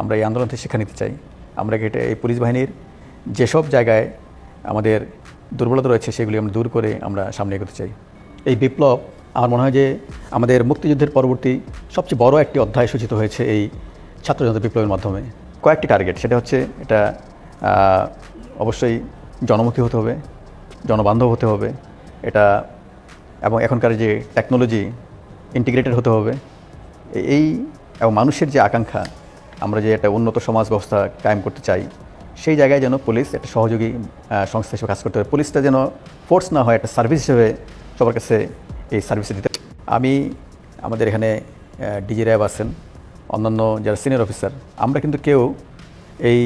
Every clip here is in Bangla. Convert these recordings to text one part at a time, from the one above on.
আমরা এই আন্দোলন থেকে শিক্ষা নিতে চাই। আমরা এটা এই পুলিশ বাহিনীর যেসব জায়গায় আমাদের দুর্বলতা রয়েছে সেগুলি আমরা দূর করে আমরা সামনে এগোতে চাই। এই বিপ্লব আমার মনে হয় যে আমাদের মুক্তিযুদ্ধের পরবর্তী সবচেয়ে বড় একটি অধ্যায় সূচিত হয়েছে এই ছাত্র জনতা বিপ্লবের মাধ্যমে। কয়েকটি টার্গেট, সেটা হচ্ছে এটা অবশ্যই জনমুখী হতে হবে, জনবান্ধব হতে হবে, এটা, এবং এখনকার যে টেকনোলজি ইন্টিগ্রেটেড হতে হবে, এই এবং মানুষের যে আকাঙ্ক্ষা আমরা যে একটা উন্নত সমাজ ব্যবস্থা কায়েম করতে চাই, সেই জায়গায় যেন পুলিশ একটা সহযোগী সংস্থা হিসেবে কাজ করতে হবে পুলিশটা যেন ফোর্স না হয় একটা সার্ভিস হিসেবে সবার কাছে এই সার্ভিস দিতে আমি আমাদের এখানে ডিজি র্যাব আছেন, অন্যান্য যারা সিনিয়র অফিসার আমরা কিন্তু কেউ এই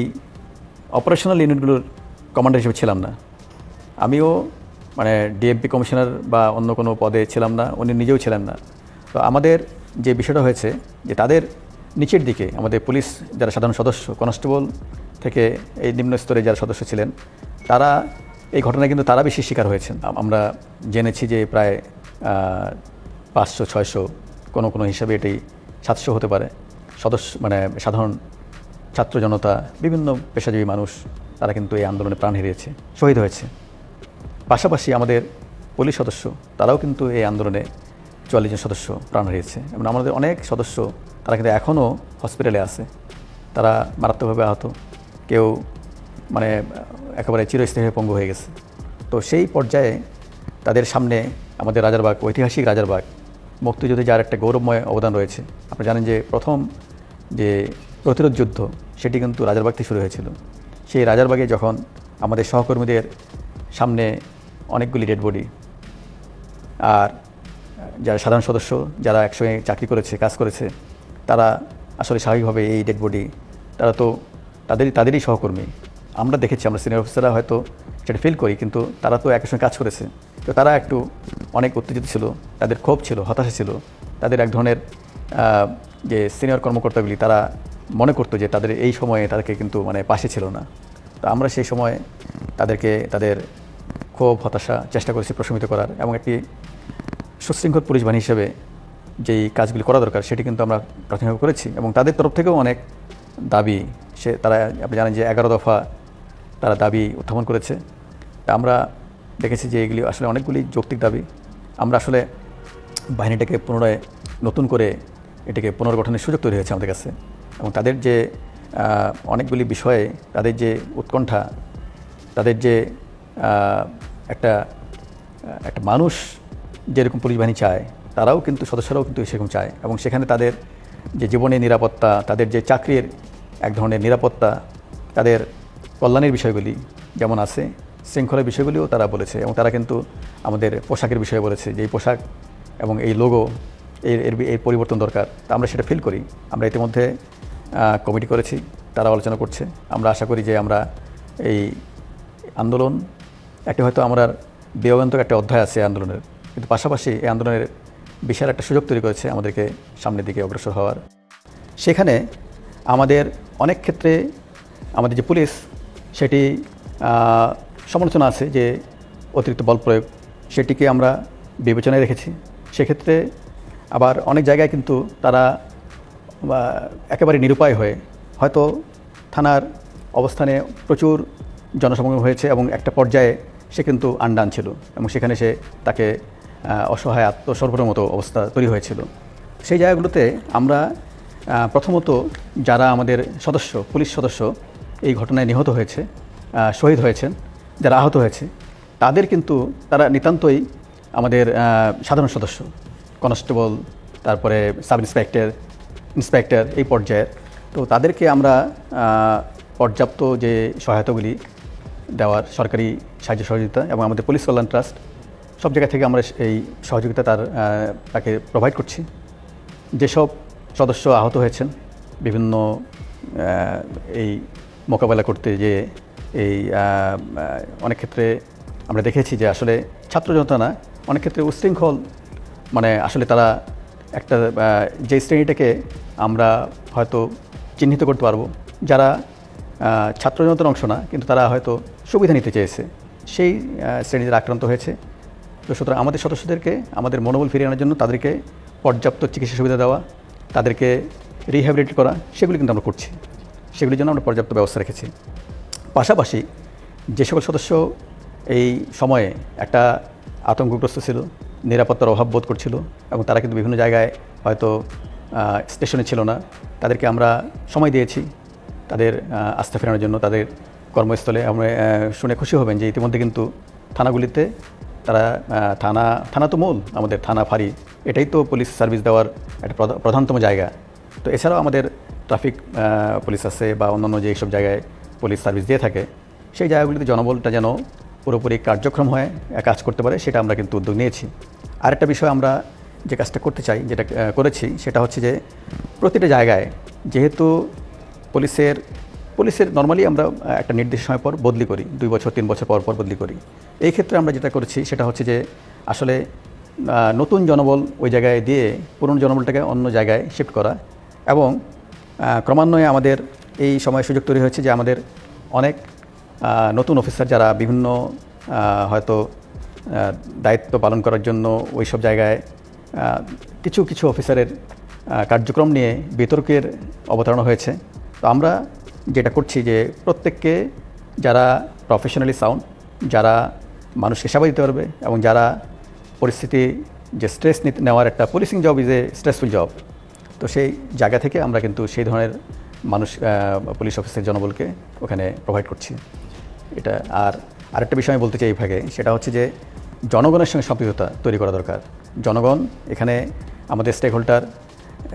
অপারেশনাল ইউনিটগুলোর কমান্ডার হিসেবে ছিলাম না। আমিও মানে ডিএমপি কমিশনার বা অন্য কোনো পদে ছিলাম না, উনি নিজেও ছিলেন না। তো আমাদের যে বিষয়টা হয়েছে যে তাদের নিচের দিকে আমাদের পুলিশ যারা সাধারণ সদস্য, কনস্টেবল থেকে এই নিম্ন স্তরে যারা সদস্য ছিলেন, তারা এই ঘটনায় কিন্তু তারা বেশি শিকার হয়েছেন। আমরা জেনেছি যে প্রায় পাঁচশো, ছয়শো কোনো কোনো হিসাবে এটি সাতশো হতে পারে। সদস্য মানে সাধারণ ছাত্র জনতা, বিভিন্ন পেশাজীবী মানুষ, তারা কিন্তু এই আন্দোলনে প্রাণ হারিয়েছে, শহীদ হয়েছে। পাশাপাশি আমাদের পুলিশ সদস্য, তারাও কিন্তু এই আন্দোলনে চুয়াল্লিশ জন সদস্য প্রাণ হারিয়েছে। এবং আমাদের অনেক সদস্য তারা কিন্তু এখনও হসপিটালে আছে। তারা মারাত্মকভাবে আহত। কেউ মানে একেবারে চিরস্থায়ী পঙ্গু হয়ে গেছে। তো সেই পর্যায়ে তাদের সামনে আমাদের রাজারবাগ, ঐতিহাসিক রাজারবাগ, মুক্তিযুদ্ধে যার একটা গৌরবময় অবদান রয়েছে। আপনি জানেন যে প্রথম যে প্রতিরোধ যুদ্ধ, সেটি কিন্তু রাজারবাগ থেকে শুরু হয়েছিল। সেই রাজারবাগে যখন আমাদের সহকর্মীদের সামনে অনেকগুলি ডেড বডি আর যারা সাধারণ সদস্য, যারা একসঙ্গে চাকরি করেছে, কাজ করেছে তারা আসলে স্বাভাবিকভাবে এই ডেড বডি তারা তো তাদেরই তাদেরই সহকর্মী। আমরা দেখেছি, আমরা সিনিয়র অফিসাররা হয়তো সেটা ফিল করি, কিন্তু তারা তো একই সঙ্গে কাজ করেছে। তো তারা একটু অনেক উত্তেজিত ছিল, তাদের ক্ষোভ ছিল, হতাশা ছিল। তাদের এক ধরনের যে সিনিয়র কর্মকর্তাগুলি, তারা মনে করতো যে তাদের এই সময়ে তাদেরকে কিন্তু মানে পাশে ছিল না। তো আমরা সেই সময় তাদেরকে, তাদের ক্ষোভ, হতাশা চেষ্টা করেছি প্রশমিত করার এবং একটি সুশৃঙ্খল পুলিশ বাহিনী হিসেবে যেই কাজগুলি করা দরকার সেটি কিন্তু আমরা প্রাথমিকভাবে করেছি এবং তাদের তরফ থেকেও অনেক দাবি সে তারা, আপনি জানেন যে এগারো দফা তারা দাবি উত্থাপন করেছে। আমরা দেখেছি যে এগুলি আসলে অনেকগুলি যৌক্তিক দাবি। আমরা আসলে বাহিনীটাকে পুনরায় নতুন করে এটাকে পুনর্গঠনের সুযোগ তৈরি হয়েছে আমাদের কাছে এবং তাদের যে অনেকগুলি বিষয়ে তাদের যে উৎকণ্ঠা, তাদের যে একটা একটা মানুষ যেরকম পুলিশ বাহিনী চায় তারাও কিন্তু, সদস্যরাও কিন্তু সেরকম চায় এবং সেখানে তাদের যে জীবনের নিরাপত্তা, তাদের যে চাকরির এক ধরনের নিরাপত্তা, তাদের কল্যাণের বিষয়গুলি যেমন আছে, শৃঙ্খলার বিষয়গুলিও তারা বলেছে এবং তারা কিন্তু আমাদের পোশাকের বিষয়ে বলেছে যে এই পোশাক এবং এই লোগো এর এর পরিবর্তন দরকার। তা আমরা সেটা ফিল করি। আমরা ইতিমধ্যে কমিটি করেছি তারা আলোচনা করছে। আমরা আশা করি যে আমরা এই আন্দোলন, একটা হয়তো আমরা বিয়োগান্তক একটা অধ্যায় আছে আন্দোলনের। কিন্তু পাশাপাশি এই আন্দোলনের বিশাল একটা সুযোগ তৈরি করেছে আমাদেরকে সামনের দিকে অগ্রসর হওয়ার। সেখানে আমাদের অনেক ক্ষেত্রে আমাদের যে পুলিশ, সেটি সমালোচনা আছে যে অতিরিক্ত বল প্রয়োগ, সেটিকে আমরা বিবেচনায় রেখেছি। সেক্ষেত্রে আবার অনেক জায়গায় কিন্তু তারা একেবারে নিরুপায় হয়ে হয়তো থানার অবস্থানে প্রচুর জনসমাগম হয়েছে এবং একটা পর্যায়ে সে কিন্তু আন্ডান ছিল এবং সেখানে সে তাকে অসহায় আত্মসর্পণের মতো অবস্থা তৈরি হয়েছিল। সেই জায়গাগুলোতে আমরা প্রথমত যারা আমাদের সদস্য, পুলিশ সদস্য এই ঘটনায় নিহত হয়েছে শহীদ হয়েছেন, যারা আহত হয়েছে, তাদের কিন্তু তারা নিতান্তই আমাদের সাধারণ সদস্য, কনস্টেবল, তারপরে সাব ইন্সপেক্টর ইন্সপেক্টর এই পর্যায়ের। তো তাদেরকে আমরা পর্যাপ্ত যে সহায়তাগুলি দেওয়ার সরকারি সাহায্য সহযোগিতা এবং আমাদের পুলিশ কল্যাণ ট্রাস্ট সব জায়গা থেকে আমরা এই সহযোগিতা তার তাকে প্রোভাইড করছি। যেসব সদস্য আহত হয়েছেন বিভিন্ন এই মোকাবেলা করতে যে এই অনেক ক্ষেত্রে আমরা দেখেছি যে আসলে ছাত্র জনতা না অনেক ক্ষেত্রে উশৃঙ্খল মানে আসলে তারা একটা যে শ্রেণীটাকে আমরা হয়তো চিহ্নিত করতে পারব যারা ছাত্র জনতার অংশ না কিন্তু তারা হয়তো সুবিধা নিতে চেয়েছে সেই আহ, শ্রেণি যারা আক্রান্ত হয়েছে। তো সুতরাং আমাদের সদস্যদেরকে, আমাদের মনোবল ফিরিয়ে আনার জন্য তাদেরকে পর্যাপ্ত চিকিৎসা সুবিধা দেওয়া, তাদেরকে রিহ্যাবিলিটেট করা, সেগুলি কিন্তু আমরা করছি। সেগুলির জন্য আমরা পর্যাপ্ত ব্যবস্থা রেখেছি। পাশাপাশি যে সকল সদস্য এই সময়ে একটা আতঙ্কগ্রস্ত ছিল, নিরাপত্তার অভাব বোধ করছিল এবং তারা কিন্তু বিভিন্ন জায়গায় হয়তো স্টেশনে ছিল না, তাদেরকে আমরা সময় দিয়েছি তাদের আস্থা ফেরানোর জন্য, তাদের কর্মস্থলে। আমরা শুনে খুশি হবেন যে ইতিমধ্যে কিন্তু থানাগুলিতে তারা থানা থানা তো মূল, আমাদের থানা ফাঁড়ি, এটাই তো পুলিশ সার্ভিস দেওয়ার একটা প্রধা- প্রধানতম জায়গা। তো এছাড়াও আমাদের ট্রাফিক পুলিশ আছে বা অন্যান্য যে সব জায়গায় পুলিশ সার্ভিস দিয়ে থাকে, সেই জায়গাগুলিতে জনবলটা যেন পুরোপুরি কার্যক্রম হয়ে কাজ করতে পারে, সেটা আমরা কিন্তু উদ্যোগ নিয়েছি। আরেকটা বিষয় আমরা যে কাজটা করতে চাই, যেটা করেছি, সেটা হচ্ছে যে প্রতিটা জায়গায় যেহেতু পুলিশের পুলিশের নর্মালি আমরা একটা নির্দিষ্ট সময় পর বদলি করি, দুই বছর, তিন বছর পর পর বদলি করি। এই ক্ষেত্রে আমরা যেটা করেছি, সেটা হচ্ছে যে, আসলে নতুন জনবল ওই জায়গায় দিয়ে পুরনো জনবলটাকে অন্য জায়গায় শিফট করা এবং ক্রমান্বয়ে আমাদের এই সময় সুযোগ তৈরি হয়েছে যে, আমাদের অনেক নতুন অফিসার যারা বিভিন্ন হয়তো দায়িত্ব পালন করার জন্য ওই সব জায়গায় কিছু কিছু অফিসারের কার্যক্রম নিয়ে বিতর্কের অবতারণা হয়েছে। তো আমরা যেটা করছি যে প্রত্যেককে যারা প্রফেশনালি সাউন্ড যারা মানুষকে সেবা দিতে পারবে এবং যারা পরিস্থিতি যে স্ট্রেস নেওয়ার একটা policing job is a stressful job তো সেই জায়গা থেকে আমরা কিন্তু সেই ধরনের মানুষ পুলিশ অফিসের জনবলকে ওখানে প্রোভাইড করছি। এটা আর আরেকটা বিষয় আমি বলতে চাই এই ভাগে, সেটা হচ্ছে যে জনগণের সঙ্গে সম্পৃক্ততা তৈরি করা দরকার। জনগণ এখানে আমাদের স্টেক হোল্ডার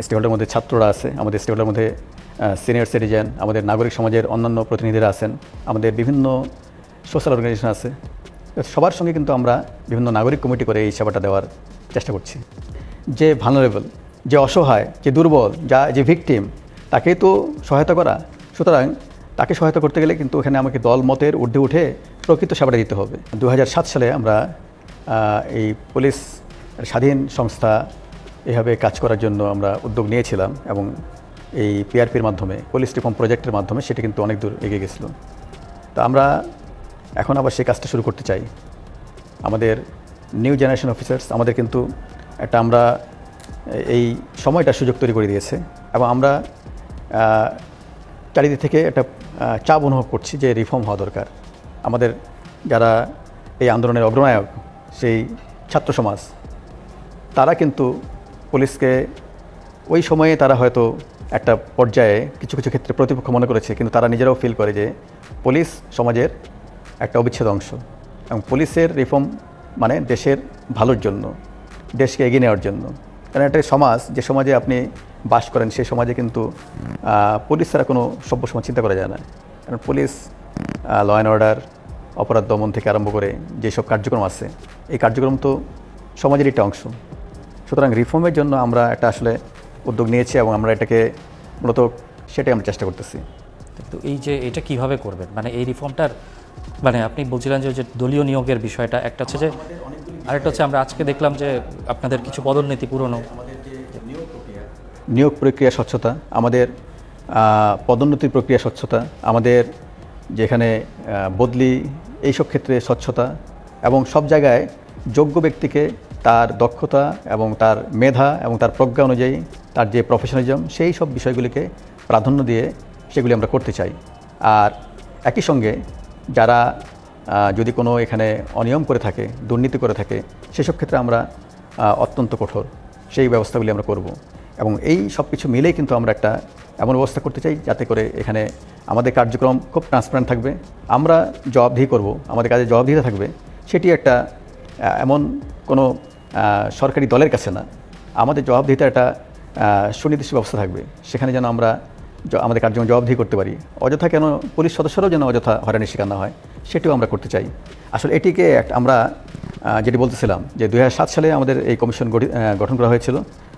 স্টেক মধ্যে ছাত্ররা আছে, আমাদের স্টেক মধ্যে সিনিয়র সিটিজেন আমাদের নাগরিক সমাজের অন্যান্য প্রতিনিধিরা আছেন, আমাদের বিভিন্ন সোশ্যাল অর্গানাইজেশন আছে। সবার সঙ্গে কিন্তু আমরা বিভিন্ন নাগরিক কমিটি করে এই সেবাটা দেওয়ার চেষ্টা করছি। যে ভালনারেবল যে অসহায়, যে দুর্বল, যা, যে ভিকটিম তাকেই তো সহায়তা করা। সুতরাং তাকে সহায়তা করতে গেলে কিন্তু এখানে আমাকে দল মতের ঊর্ধ্বে উঠে প্রকৃত সেবাটা দিতে হবে। দু হাজার সাত সালে আমরা এই পুলিশ স্বাধীন সংস্থা এভাবে কাজ করার জন্য আমরা উদ্যোগ নিয়েছিলাম এবং এই পিআরপির মাধ্যমে পুলিশ রিফর্ম প্রজেক্টের মাধ্যমে সেটা কিন্তু অনেক দূর এগিয়ে গেছিল। তো আমরা এখন আবার সেই কাজটা শুরু করতে চাই। আমাদের নিউ জেনারেশন অফিসার্স আমাদের কিন্তু একটা আমরা এই সময়টা সুযোগ তৈরি করে দিয়েছে এবং আমরা চারিদিক থেকে একটা চাপ অনুভব করছি যে রিফর্ম হওয়া দরকার। আমাদের যারা এই আন্দোলনের অগ্রনায়ক, সেই ছাত্র সমাজ, তারা কিন্তু পুলিশকে ওই সময়ে তারা হয়তো একটা পর্যায়ে কিছু কিছু ক্ষেত্রে প্রতিপক্ষ মনে করেছে, কিন্তু তারা নিজেরাও ফিল করে যে পুলিশ সমাজের একটা অবিচ্ছেদ অংশ এবং পুলিশের রিফর্ম মানে দেশের ভালোর জন্য, দেশকে এগিয়ে নেওয়ার জন্য। কারণ একটা সমাজ, যে সমাজে আপনি বাস করেন, সেই সমাজে কিন্তু পুলিশ ছাড়া কোনো সভ্য সমাজ চিন্তা করা যায় না। কারণ পুলিশ ল অ্যান্ড অর্ডার অপরাধ দমন থেকে আরম্ভ করে যেসব কার্যক্রম আছে, এই কার্যক্রম তো সমাজের একটা অংশ। সুতরাং রিফর্মের জন্য আমরা একটা আসলে উদ্যোগ নিয়েছি এবং আমরা এটাকে মূলত সেটাই আমরা চেষ্টা করতেছি। তো এই যে এটা কীভাবে করবেন? মানে এই রিফর্মটার মানে আপনি বলছিলেন যে দলীয় নিয়োগের বিষয়টা একটা হচ্ছে যে আরেকটা হচ্ছে আমরা আজকে দেখলাম যে আপনাদের কিছু পদোন্নতি পুরনো। নিয়োগ প্রক্রিয়া স্বচ্ছতা আমাদের আহ, পদোন্নতির প্রক্রিয়া স্বচ্ছতা আমাদের যেখানে বদলি এইসব ক্ষেত্রে স্বচ্ছতা এবং সব জায়গায় যোগ্য ব্যক্তিকে তার দক্ষতা এবং তার মেধা এবং তার প্রজ্ঞা অনুযায়ী তার যে প্রফেশনালিজম সেই সব বিষয়গুলিকে প্রাধান্য দিয়ে সেগুলি আমরা করতে চাই। আর একই সঙ্গে যারা যদি কোনো এখানে অনিয়ম করে থাকে, দুর্নীতি করে থাকে, সেসব ক্ষেত্রে আমরা অত্যন্ত কঠোর। সেই ব্যবস্থাগুলি আমরা করব। এবং এই সব কিছু মিলেই কিন্তু আমরা একটা এমন ব্যবস্থা করতে চাই যাতে করে এখানে আমাদের কার্যক্রম খুব ট্রান্সপারেন্ট থাকবে। আমরা জবাবদিহি করব, আমাদের কাজে জবাবদিহিতা থাকবে। সেটি একটা এমন কোনো সরকারি দলের কাছে না। আমাদের জবাবদিহিতা একটা সুনির্দিষ্ট ব্যবস্থা থাকবে। সেখানে যেন আমরা আমাদের কার্যক্রম জবাবদিহি করতে পারি। অযথা কেন পুলিশ সদস্যরাও যেন অযথা হয়রানির শিকার না হয়, সেটিও আমরা করতে চাই। আসলে এটিকে আমরা যেটি বলতেছিলাম যে দু হাজার সাত সালে আমাদের এই কমিশন গঠন করা হয়েছিল,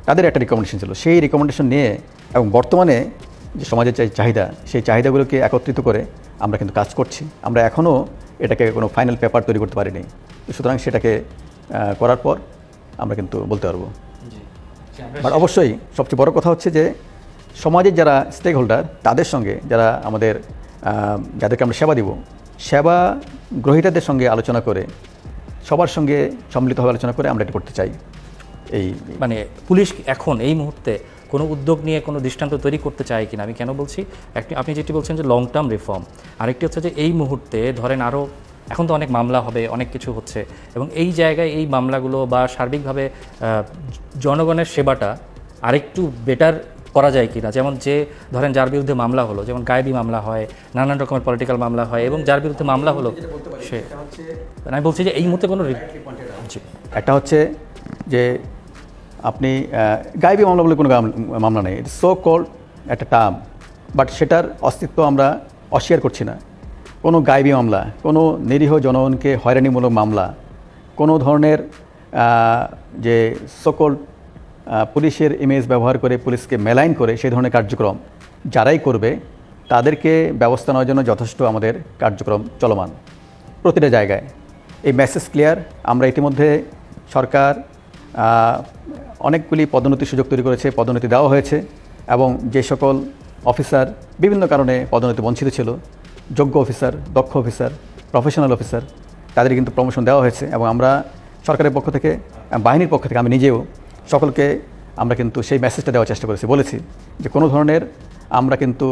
তাদের একটা রিকমেন্ডেশন ছিল। সেই রিকমেন্ডেশন নিয়ে এবং বর্তমানে যে সমাজের চাহিদা, সেই চাহিদাগুলোকে একত্রিত করে আমরা কিন্তু কাজ করছি। আমরা এখনও এটাকে কোনো ফাইনাল পেপার তৈরি করতে পারিনি। সুতরাং সেটাকে করার পর আমরা কিন্তু বলতে পারব। বাট অবশ্যই সবচেয়ে বড় কথা হচ্ছে যে সমাজের যারা স্টেক হোল্ডার তাদের সঙ্গে যারা আমাদের যাদেরকে আমরা সেবা দিব সেবা গ্রহীতাদের সঙ্গে আলোচনা করে সবার সঙ্গে সম্মিলিতভাবে আলোচনা করে আমরা এটা করতে চাই। এই মানে পুলিশ এখন এই মুহূর্তে কোনো উদ্যোগ নিয়ে কোনো দৃষ্টান্ত তৈরি করতে চায় কিনা আমি কেন বলছি? একটি আপনি যেটি বলছেন যে লং টার্ম রিফর্ম আরেকটি হচ্ছে যে এই মুহূর্তে ধরেন আরও এখন তো অনেক মামলা হবে অনেক কিছু হচ্ছে এবং এই জায়গায় এই মামলাগুলো বা সার্বিকভাবে জনগণের সেবাটা আরেকটু বেটার করা যায় কিনা যেমন যে ধরেন যার বিরুদ্ধে মামলা হলো যেমন গায়েবী মামলা হয় নানান রকমের পলিটিক্যাল মামলা হয় এবং যার বিরুদ্ধে মামলা হলো সে আমি বলছি যে এই মুহূর্তে কোনো একটা হচ্ছে যে আপনি গায়েবী মামলা বলে কোনো মামলা নেই। সো কল্ড একটা টার্ম। বাট সেটার অস্তিত্ব আমরা অস্বীকার করছি না। কোনো গায়েবী মামলা, কোনো নিরীহ জনগণকে হয়রানিমূলক মামলা, কোনো ধরনের যে সকল পুলিশের ইমেজ ব্যবহার করে পুলিশকে মেলাইন করে সেই ধরনের কার্যক্রম যারাই করবে, তাদেরকে ব্যবস্থা নেওয়ার জন্য যথেষ্ট আমাদের কার্যক্রম চলমান। প্রতিটা জায়গায়। এই মেসেজ ক্লিয়ার আমরা ইতিমধ্যে সরকার অনেকগুলি পদোন্নতির সুযোগ তৈরি করেছে, পদোন্নতি দেওয়া হয়েছে এবং যে সকল অফিসার বিভিন্ন কারণে পদোন্নতি বঞ্চিত ছিল, যোগ্য অফিসার, দক্ষ অফিসার প্রফেশনাল অফিসার তাদের কিন্তু প্রমোশন দেওয়া হয়েছে এবং আমরা সরকারের পক্ষ থেকে, বাহিনীর পক্ষ থেকে আমি নিজেও সকলকে আমরা কিন্তু সেই মেসেজটা দেওয়ার চেষ্টা করেছি। বলেছি যে কোনো ধরনের আমরা কিন্তু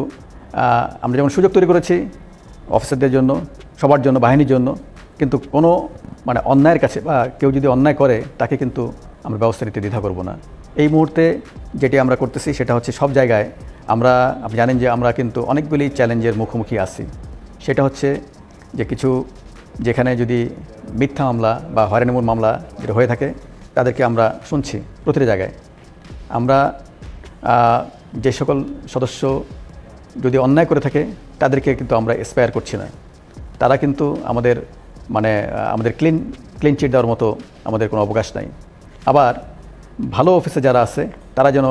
আমরা যেমন সুযোগ তৈরি করেছি অফিসারদের জন্য, সবার জন্য, বাহিনীর জন্য, কিন্তু কোনো মানে অন্যায়ের কাছে বা কেউ যদি অন্যায় করে, তাকে কিন্তু আমরা ব্যবস্থা নিতে দ্বিধা করব না। এই মুহূর্তে যেটি আমরা করতেছি সেটা হচ্ছে সব জায়গায় আমরা, আপনি জানেন যে আমরা কিন্তু অনেকগুলি চ্যালেঞ্জের মুখোমুখি আছি। সেটা হচ্ছে যে কিছু যেখানে যদি মিথ্যা মামলা বা হয়রানিমূল মামলা যেটা হয়ে থাকে, তাদেরকে আমরা শুনছি প্রতিটা জায়গায়। আমরা যে সকল সদস্য যদি অন্যায় করে থাকে, তাদেরকে কিন্তু আমরা এক্সপায়ার করছি না। তারা কিন্তু আমাদের মানে আমাদের ক্লিন ক্লিন চিট দেওয়ার মতো আমাদের কোনো অবকাশ নাই। আবার ভালো অফিসে যারা আছে, তারা যেন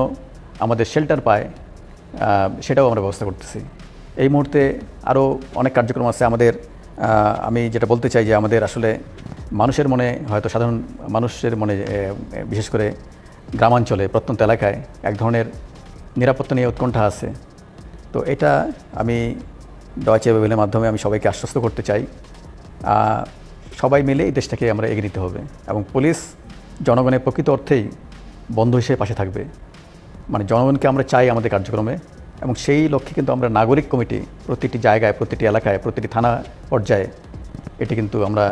আমাদের শেল্টার পায় সেটাও আমরা ব্যবস্থা করতেছি। এই মুহূর্তে আরও অনেক কার্যক্রম আছে আমাদের আমি যেটা বলতে চাই যে আমাদের আসলে মানুষের মনে, হয়তো সাধারণ মানুষের মনে বিশেষ করে গ্রামাঞ্চলে, প্রত্যন্ত এলাকায় এক ধরনের নিরাপত্তা নিয়ে উৎকণ্ঠা আছে। তো এটা আমি ডয়চে ওয়েলের মাধ্যমে আমি সবাইকে আশ্বস্ত করতে চাই। সবাই মিলে এই দেশটাকে আমরা এগিয়ে নিতে হবে এবং পুলিশ জনগণের প্রকৃত অর্থেই বন্ধু হিসেবে পাশে থাকবে। মানে জনগণকে আমরা চাই আমাদের কার্যক্রমে এবং সেই লক্ষ্যে কিন্তু আমরা নাগরিক কমিটি প্রতিটি জায়গায়, প্রতিটি এলাকায়, প্রতিটি থানা পর্যায়ে এটি কিন্তু আমরা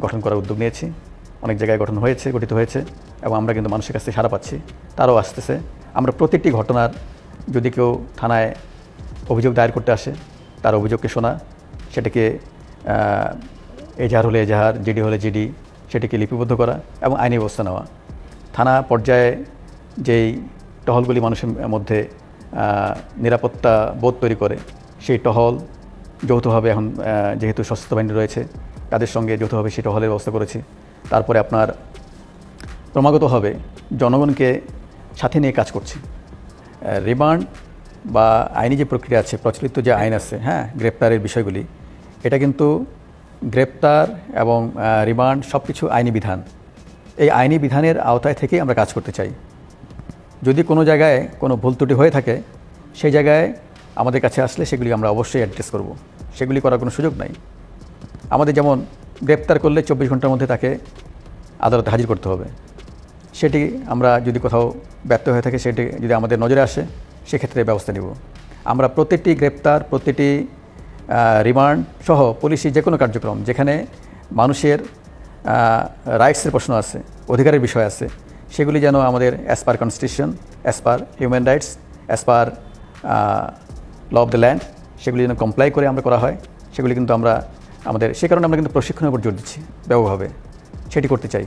গঠন করার উদ্যোগ নিয়েছি। অনেক জায়গায় গঠন হয়েছে, গঠিত হয়েছে এবং আমরা কিন্তু মানুষের কাছ থেকে সারা পাচ্ছি। তারাও আসতেছে। আমরা প্রতিটি ঘটনার যদি কেউ থানায় অভিযোগ দায়ের করতে আসে, তার অভিযোগকে শোনা, সেটাকে এজাহার হলে এজাহার, জিডি হলে জিডি সেটিকে লিপিবদ্ধ করা এবং আইনি ব্যবস্থা নেওয়া। থানা পর্যায়ে যেই টহলগুলি মানুষের মধ্যে নিরাপত্তা বোধ তৈরি করে, সেই টহল যৌথভাবে এখন যেহেতু সশস্ত্র বাহিনী রয়েছে, তাদের সঙ্গে যৌথভাবে সেই টহলের ব্যবস্থা করেছি। তারপরে আপনার ক্রমাগতভাবে জনগণকে সাথে নিয়ে কাজ করছি। রিমান্ড বা আইনি যে প্রক্রিয়া আছে, প্রচলিত যে আইন আছে হ্যাঁ গ্রেপ্তারের বিষয়গুলি, এটা কিন্তু গ্রেপ্তার এবং রিমান্ড সব কিছু আইনি বিধান। এই আইনি বিধানের আওতায় থেকেই আমরা কাজ করতে চাই। যদি কোনো জায়গায় কোনো ভুল ত্রুটি হয়ে থাকে, সেই জায়গায় আমাদের কাছে আসলে সেগুলি আমরা অবশ্যই অ্যাড্রেস করব। সেগুলি করার কোনো সুযোগ নাই। আমাদের যেমন গ্রেপ্তার করলে চব্বিশ ঘণ্টার মধ্যে তাকে আদালতে হাজির করতে হবে। সেটি আমরা যদি কোথাও ব্যর্থ হয়ে থাকে, সেটি যদি আমাদের নজরে আসে, সেক্ষেত্রে ব্যবস্থা নেব। আমরা প্রতিটি গ্রেপ্তার, প্রতিটি রিমান্ড সহ পুলিশি যে কোনো কার্যক্রম যেখানে মানুষের রাইটসের প্রশ্ন আছে, অধিকারের বিষয় আছে, সেগুলি যেন আমাদের as per constitution as per human rights as per law of the land সেগুলি যেন কমপ্লাই করে আমরা করা হয়, সেগুলি কিন্তু আমরা, আমাদের, সে কারণে আমরা কিন্তু প্রশিক্ষণের উপর জোর দিচ্ছি, ব্যাপকভাবে, সেটি করতে চাই।